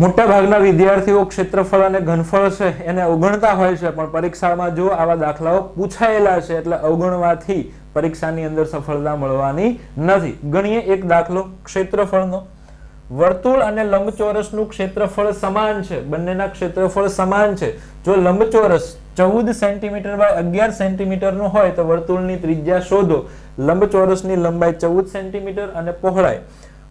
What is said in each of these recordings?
મોટા ભાગના વિદ્યાર્થીઓ ક્ષેત્રફળ અને ઘનફળ છે, એને અવગણતા હોય છે, પણ પરીક્ષામાં જો આવા દાખલાઓ પૂછાયેલા છે, એટલે અવગણવાથી પરીક્ષાની અંદર સફળતા મળવાની નથી. ગણીએ એક દાખલો, ક્ષેત્રફળનો. વર્તુળ અને લંબચોરસનું ક્ષેત્રફળ સમાન છે, બંનેના ક્ષેત્રફળ સમાન છે. જો લંબચોરસ ચૌદ સેન્ટીમીટર બાય અગિયાર સેન્ટીમીટરનું હોય, તો વર્તુળની ત્રિજ્યા શોધો. લંબચોરસની લંબાઈ ચૌદ સેન્ટીમીટર અને પહોળાઈ.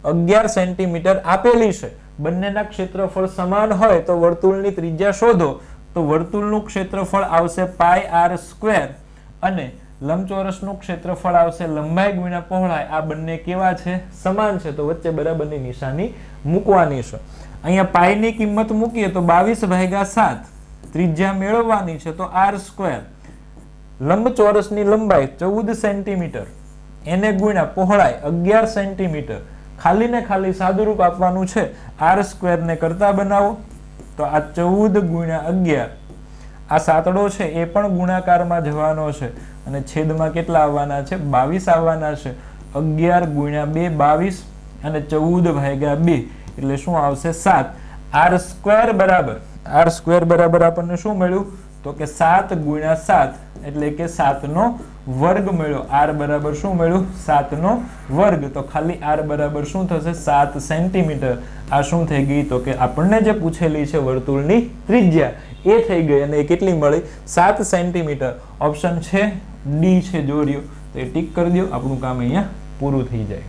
અગિયાર સેન્ટીમીટર આપેલી છે. બંનેના ક્ષેત્રફળ સમાન હોય તો વર્તુળની ત્રિજ્યા શોધો. તો વર્તુળનું ક્ષેત્રફળ આવશે પાય આર સ્ક્વેર અને લંબચોરસનું ક્ષેત્રફળ આવશે લંબાઈ ગુણ્યા પહોળાઈ. આ બંને કેવા છે? સમાન છે. તો વચ્ચે બરાબરની નિશાની મૂકવાની છે. અહીંયા પાયની કિંમત મૂકીએ તો બાવીસ ભાગ્યા સાત. ત્રિજ્યા મેળવવાની છે તો આર સ્ક્વેર. લંબચોરસની લંબાઈ ચૌદ સેન્ટીમીટર. એને ગુણ્યા પહોળાઈ અગિયાર સેન્ટીમીટર. ખાલી ને ખાલી સાદુરૂપ આપવાનું છે. આર સ્ક્વેર ને કરતા બનાવો. તો આ ચૌદ ગુણ્યા અગિયાર. આ સાતડો છે, એ પણ ગુણાકારમાં જવાનો છે. અને છેદમાં કેટલા આવવાના છે? બાવીસ આવવાના છે. અગિયાર ગુણ્યા બે, બાવીસ. અને ચૌદ ભાગ્યા બે. એટલે શું આવશે? સાત. આર સ્ક્વેર બરાબર. આર સ્ક્વેર બરાબર આપણને શું મળ્યું? તો કે સાત ગુણ્યા સાત. એટલે કે સાતનો વર્ગ મળ્યો. આર બરાબર શું મળ્યું? સાતનો વર્ગ. તો ખાલી આર બરાબર શું થશે? સાત સેન્ટીમીટર. આ શું થઈ ગઈ? તો કે આપણને જે પૂછેલી છે વર્તુળની ત્રિજ્યા, એ થઈ ગઈ અને એ કેટલી મળી? સાત સેન્ટીમીટર. ઓપ્શન છે ડી છે, જોડ્યો. તો એ ટીક કરી દો. આપણું કામ અહીંયા પૂરું થઈ જાય.